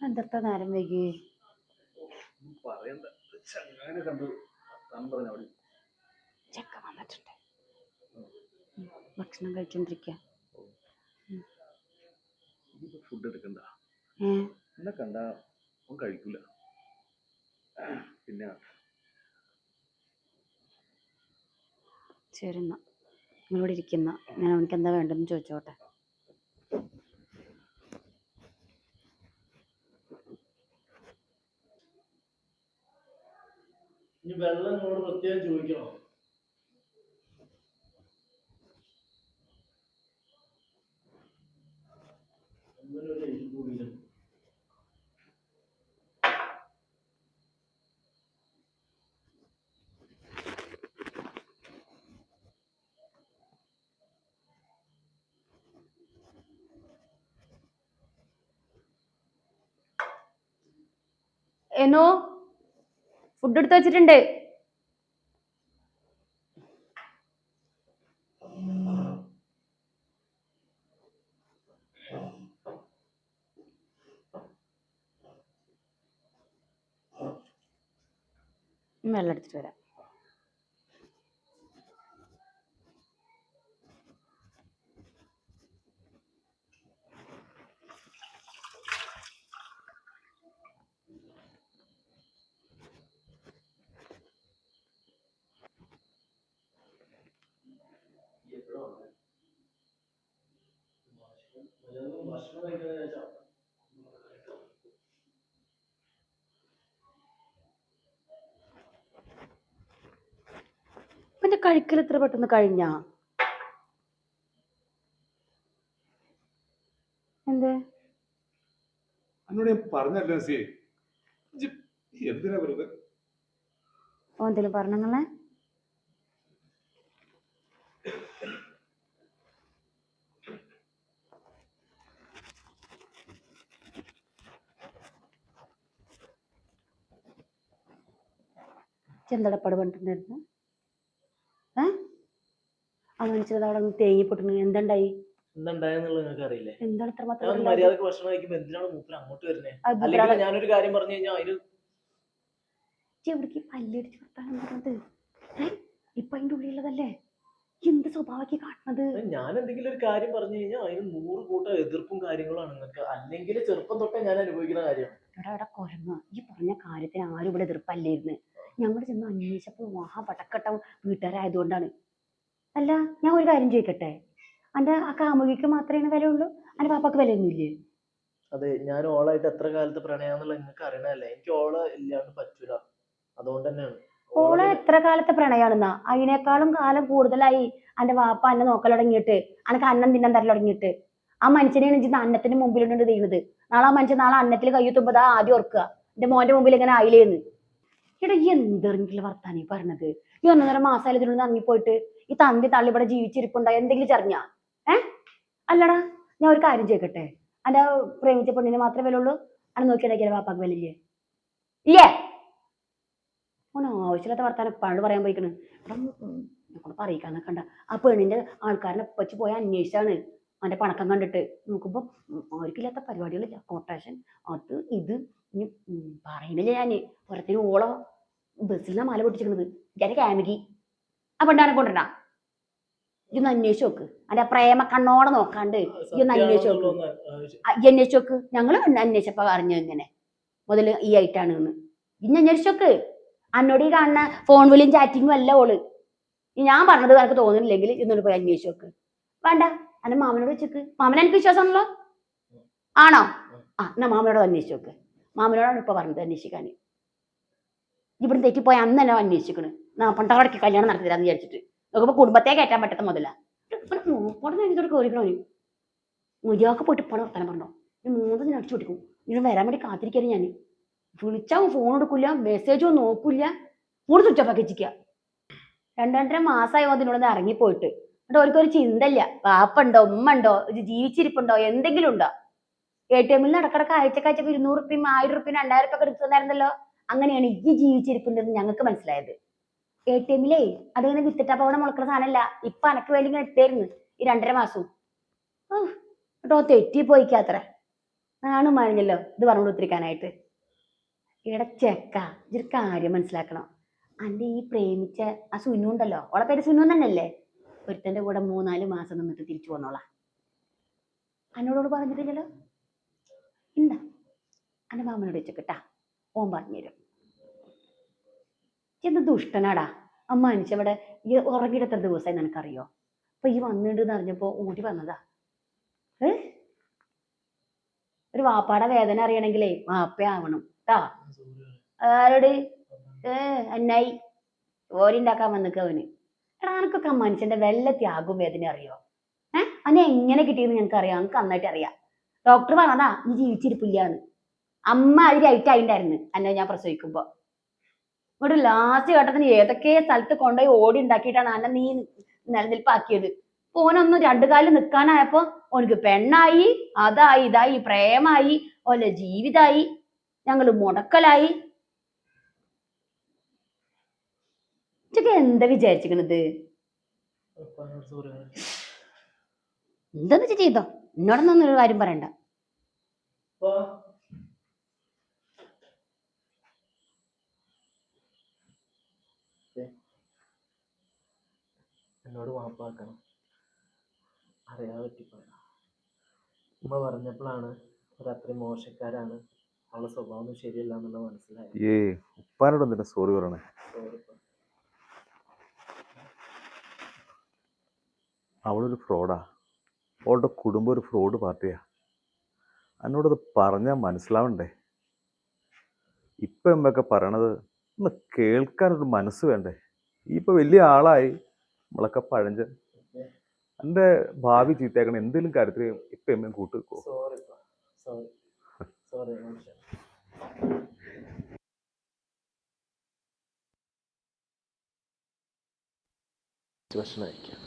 എന്തെത്താ നേരം വൈകി? ചക്ക വന്നിട്ടുണ്ട്. ഭക്ഷണം കഴിച്ചോണ്ടിരിക്ക. ഇതിപ്പോ ഫുഡ് എടുക്കണ്ട. ഏ? എന്നെ കണ്ട അവൻ കഴിക്കൂല. പിന്നെ ശരി എന്നാ. ഇരിക്കുന്ന ഞാൻ അവനക്ക് എന്താ വേണ്ടെന്ന് ചോദിച്ചോട്ടെ. ഇനി വെള്ളം നിങ്ങളോട് പ്രത്യേകം ചോദിക്കണോ. അങ്ങനെ ഒരു issue കൂടിയില്ല. എന്നോ ഫുഡ് എടുത്ത് വെച്ചിട്ടുണ്ട്. വെള്ളം എടുത്തിട്ട് വരാം. ഭക്ഷണം- പിന്നെ കഴിക്കൽ എത്ര പെട്ടെന്ന് കഴിഞ്ഞാ? എന്തേ? പറഞ്ഞല്ലോ സി എന്തിനാ വെറുതെ? ഓ എന്തേലും പറഞ്ഞങ്ങളെ ചെന്തടപ്പാട് പറഞ്ഞിട്ടുണ്ടായിരുന്നു ഏ? ആ മനുഷ്യർ അവിടെ നിന്ന് തേങ്ങി പൊട്ടുന്നു. എന്തുണ്ടായി? എന്തുണ്ടായെന്നുള്ളത് നിങ്ങൾക്ക് അറിയില്ലേ? എന്താണ് ഇത്ര ഞാൻ മാത്രം ഒന്ന് മര്യാദയ്ക്ക് ഭക്ഷണം കഴിക്കുമ്പോ എന്തിനാണ് മൂപ്പര് അങ്ങോട്ട് വരുന്നേ? അത് അല്ലെങ്കിൽ ഇബ്രാഹിം- ഞാനൊരു കാര്യം പറഞ്ഞു കഴിഞ്ഞാൽ അതിന് ഇജ്ജ് എവിടേക്ക് പല്ലടിച്ച് വർത്താനം പറഞ്ഞത്? ഏ? ഇപ്പൊ അതിന്റെ ഉള്ളിലുള്ളതല്ലേ? എന്ത് സ്വഭാവക്കി കാണുന്നത്? ഞാൻ എന്തെങ്കിലും ഒരു കാര്യം പറഞ്ഞു കഴിഞ്ഞാൽ അതിന് നൂറ് കൂട്ടം എതിർപ്പും കാര്യങ്ങളാണ് നിങ്ങൾക്ക്. അല്ലെങ്കിൽ ചെറുപ്പം തൊട്ടേ ഞാൻ അനുഭവിക്കുന്ന കാര്യമാണ്. കൊരങ്ങ. ഈ പറഞ്ഞ കാര്യത്തിന് ആരും ഇവിടെ എതിർപ്പല്ലായിരുന്നു ഞങ്ങൾ ചെന്ന് അന്വേഷിച്ചപ്പോൾ മഹാ പടക്കട്ട വീട്ടുകാരായതുകൊണ്ടാണ്. അല്ല ഞാൻ ഒരു കാര്യം ചോദിക്കട്ടെ? അന്റെ ആ കാമുകിക്ക് മാത്രമേ വില ഉള്ളൂ എന്റെ പാപ്പാക്ക് വിലയൊന്നുമില്ലേ? അതെ ഞാൻ ഓളായിട്ട് എത്ര കാലത്ത് പ്രണയാന്നുള്ള നിങ്ങൾക്ക് അറിയണല്ലേ എനിക്ക് ഓള ഇല്ലാണ്ട് പറ്റൂല. അതുകൊണ്ട് തന്നെയാണ്. ഓള എത്ര കാലത്തെ പ്രണയാണെന്നാ? അതിനേക്കാളും കാലം കൂടുതലായി അന്റെ വാപ്പ അന്നെ നോക്കൽ തുടങ്ങിയിട്ട് അനക്ക് അന്നം തിന്നാൻ തരൽ തുടങ്ങിയിട്ട്. ആ മനുഷ്യനെയാണ് ഇജ്ജ് അന്നത്തിന് മുമ്പിലുണ്ട് ചെയ്യുന്നത് നാളെ ആ മനുഷ്യൻ നാളെ അന്നത്തിൽ കയ്യെത്തുമ്പോ ദാ ആദ്യം ഓർക്കുക. എന്റെ മോന്റെ മുമ്പിൽ ഇങ്ങനെ ആയില്ലേന്ന്. എടാ എന്തെങ്കിലും വർത്താനം പറഞ്ഞത് ഈ ഒന്നര മാസമായാലും ഇതിനുള്ളിൽ ഇറങ്ങിപ്പോയിട്ട് ഈ തന്തി തള്ളി ഇവിടെ ജീവിച്ചിരിപ്പുണ്ടായി എന്തെങ്കിലും ചറിഞ്ഞാ? ഏ? അല്ലടാ ഞാൻ ഒരു കാര്യം ചോദിക്കട്ടെ? എന്റെ പ്രേമിച്ച പെണ്ണിനെ മാത്രമേ വില ഉള്ളൂ അന്ന് നോക്കിയിടയ്ക്കില്ല വാപ്പാക്ക് വിലയില്ലേ? ഇല്ലേ? ഓന ആവശ്യമില്ലാത്ത വർത്താനം പണ്ട് പറയാൻ പോയിക്കണ്. എടാ ഞങ്ങൾ കണ്ട. ആ പെണ്ണിന്റെ ആൾക്കാരനെ വെച്ച് പോയ അന്വേഷിച്ചാണ്. അവന്റെ പണക്കം കണ്ടിട്ട്. നോക്കുമ്പോൾ അവർക്കില്ലാത്ത പരിപാടികളില്ല. കൊട്ടേഷൻ അത് ഇത് ഇനി ഞാൻ. പുറത്തിന് ഓളോ നിന്നാ മാല പൊട്ടിച്ചിരുന്നത് ഞാൻ ക്യാമിക്ക് ആ പെണ്ണാണ് കൊണ്ടുവരണ. ഇതൊന്ന് അന്വേഷിച്ച് നോക്ക്. അന്റെ പ്രേമ കണ്ണോടെ നോക്കാണ്ട് ഇതൊന്ന് അന്വേഷിച്ച് നോക്ക്. അന്വേഷിച്ച് നോക്ക്. ഞങ്ങൾ അന്വേഷിച്ചപ്പോ അറിഞ്ഞു ഇങ്ങനെ. മുതൽ ഈ ആയിട്ടാണ് എന്ന്. ഇനി അന്വേഷിച്ച് നോക്ക്. അന്നോട് ഈ കാണുന്ന ഫോൺ വിളിയും ചാറ്റിങ്ങും അല്ല ഓൾ. ഞാൻ പറഞ്ഞത് എനിക്ക് തോന്നുന്നില്ലെങ്കിൽ ഇന്നോട് പോയി അന്വേഷിച്ച് നോക്ക്. വേണ്ട. അന്റെ മാമനോട് വെച്ചേക്ക് മാമൻ എനിക്ക് വിശ്വാസമാണല്ലോ? ആണോ? ആ എന്നാ മാമനോട് അന്വേഷിച്ച് നോക്ക്. മാമനോടാണ് ഇപ്പൊ പറഞ്ഞത് അന്വേഷിക്കാൻ ഇവിടെ തെറ്റിപ്പോയി അന്ന് തന്നെ അന്വേഷിക്കണ് നാ പണ്ടവടക്ക് കല്യാണം നടത്തി എന്ന് വിചാരിച്ചിട്ട്. നോക്കുമ്പോ കുടുംബത്തെ കയറ്റാൻ പറ്റാത്ത മുതല. ഉടനെ എനിക്കോട് കയറിക്കണോ മുരിയാക്ക് പോയിട്ട് പണം വർത്താനം പറഞ്ഞോ. ഈ മൂന്ന് ദിനം അടിച്ചു കൊടുക്കും. ഇങ്ങനെ വരാൻ വേണ്ടി കാത്തിരിക്കാനും ഞാൻ വിളിച്ചാൽ ഫോൺ എടുക്കില്ല മെസ്സേജോ നോക്കില്ല. ഫോൺ സ്വിച്ച് ഓഫ് ആക്കി വെച്ചിരിക്കുക രണ്ടര മാസമായി അതിനോട് ഇറങ്ങിപ്പോയിട്ട്. എന്നിട്ട് അവർക്കൊരു ചിന്തയില്ല. വാപ്പുണ്ടോ ഉമ്മ ഉണ്ടോ ജീവിച്ചിരിപ്പുണ്ടോ എന്തെങ്കിലും ഉണ്ടോ? എ ടി എമ്മിൽ ഇടക്കിടക്ക് ആഴ്ചക്കാഴ്ച ഇരുന്നൂറ് റുപ്യം ആയിരം റുപ്യം രണ്ടായിരം ഒക്കെ എടുക്കുന്നുണ്ടായിരുന്നല്ലോ അങ്ങനെയാണ് ഈ ജീവിച്ചിരിപ്പുണ്ടെന്ന് ഞങ്ങൾക്ക് മനസ്സിലായത്. എ ടി എമ്മിലേ അതിങ്ങനെ വിത്തിട്ടാ പോകണ മുളക്കുന്ന സാധനമല്ല ഇപ്പൊ അനക്ക് വേണ്ടി ഇങ്ങനെ ഇട്ടായിരുന്നു ഈ രണ്ടര മാസവും ആ, കേട്ടോ തെറ്റി പോയിക്കാത്ര ആണ് മാഞ്ഞല്ലോ ഇത് പറഞ്ഞു കൊടുത്തിരിക്കാനായിട്ട് ഇവിടെ ചെക്ക ഇതൊരു കാര്യം മനസ്സിലാക്കണം. അന്റെ ഈ പ്രേമിച്ച ആ സുനു ഉണ്ടല്ലോ. ഓളെ പേര് സുനു തന്നെയല്ലേ? ഒരുത്തന്റെ കൂടെ മൂന്നാൽ മാസം നിന്നിട്ട് തിരിച്ചു പോന്നോളാം അന്നോടോട് പറഞ്ഞിട്ടില്ലല്ലോ? എന്താ അന്റെ മാമനോട് വെച്ചേക്കിട്ടാ ഓൻ പറഞ്ഞുതരും. എന്ത് ദുഷ്ടനാടാ? ആ മനുഷ്യ ഇവിടെ ഈ ഉറങ്ങിയിട്ട് എത്ര ദിവസമായി നിനക്കറിയോ? അപ്പൊ ഈ വന്നിട്ട് അറിഞ്ഞപ്പോ ഓടി വന്നതാ. ഏ? ഒരു വാപ്പാടെ വേദന അറിയണമെങ്കിലേ വാപ്പയാവണം ട്ടാ. ആരോട്? ഏ അന്നായി. ഓരിണ്ടാക്കാൻ വന്നിക്ക അവന്. എടാ അനക്കൊക്കെ മനുഷ്യന്റെ വല്ല ത്യാഗവും വേദന അറിയോ? ഏ? അന്നെ എങ്ങനെ കിട്ടിയെന്ന് ഞങ്ങൾക്ക് അറിയാം ഞങ്ങൾക്ക് നന്നായിട്ട് അറിയാം. ഡോക്ടർ പറഞ്ഞതാ നീ ജീവിച്ചിരിപ്പില്ലാന്ന്. അമ്മ അതിരായിട്ട് ആയിണ്ടായിരുന്നു അന്നെ ഞാൻ പ്രസവിക്കുമ്പോ. ഇങ്ങോട്ട് ലാസ്റ്റ് ഘട്ടത്തിന് ഏതൊക്കെ സ്ഥലത്ത് കൊണ്ടുപോയി ഓടി ഉണ്ടാക്കിയിട്ടാണ് അന്നെ നീ നിലനിൽപ്പാക്കിയത്? ഓനൊന്നും രണ്ടു കാലിൽ നിൽക്കാനായപ്പോ ഓനക്ക് പെണ്ണായി അതായി ഇതായി പ്രേമായി ഓലെ ജീവിതായി ഞങ്ങൾ മുടക്കലായി. ഇതൊക്കെ എന്താ വിചാരിച്ചിക്കണത്? സോറി എന്താന്ന് വെച്ചാ ചെയ്തോ? എന്നോടൊന്നും ഒരു കാര്യം പറയണ്ട. എന്നോട് മാപ്പാക്കണം അറിയാതെ പറ്റിപ്പോയ ഉമ്മ പറഞ്ഞപ്പോഴാണ് ഒരു അത്രയും മോശക്കാരാണ്. അവളെ സ്വഭാവം ശരിയല്ല എന്നുള്ള മനസ്സിലായത്. ഏ ഉപ്പാനോട് എന്തിനാ സോറി പറയണേ? അവളൊരു ഫ്രോഡാ അവളുടെ കുടുംബം ഒരു ഫ്രോഡ് പാർട്ടിയാ. എന്നോടത് പറഞ്ഞാൽ മനസ്സിലാവണ്ടേ? ഇപ്പം എന്തൊക്കെ പറയണത് ഒന്ന് കേൾക്കാനൊരു മനസ്സ് വേണ്ടേ? ഈ ഇപ്പൊ വലിയ ആളായി. നമ്മളൊക്കെ പഴഞ്ചൻ എന്റെ ഭാവി ചീത്തയാക്കണം എന്തെങ്കിലും കാര്യത്തിൽ ഇപ്പം എമ്മയും കൂട്ട് വെക്കുമോ ഭക്ഷണം കഴിക്കാം.